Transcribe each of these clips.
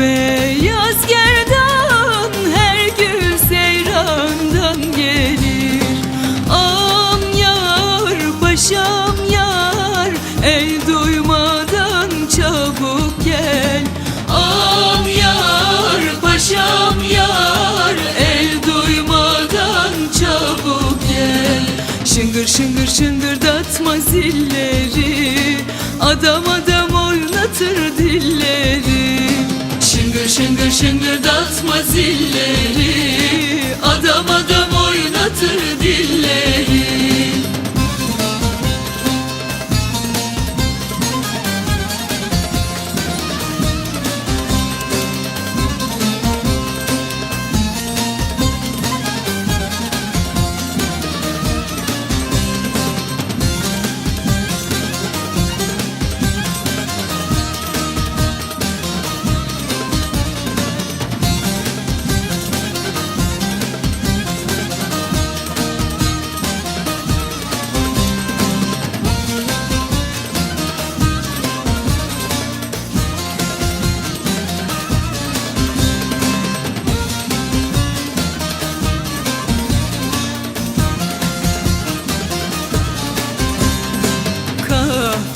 Beyaz gerdan her gün seyrandan gelir. Am paşam yar ey duymadan çabuk gel. Am paşam yar el duymadan çabuk gel. Şıngır şıngır şıngırdatma zilleri Adam adam oynatır dilleri. Şıngır şıngır şıngırdatma zilleri Adam adam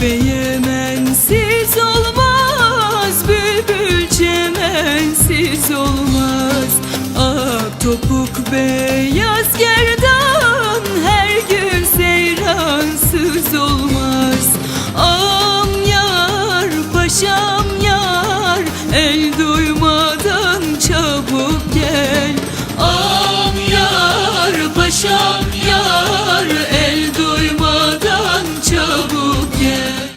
Beyemensiz olmaz Bülbül çemensiz olmaz. Ak topuk beyaz gerdan Her gün seyransız olmaz. Am yar paşam yar El duymadan çabuk gel. Am yar paşam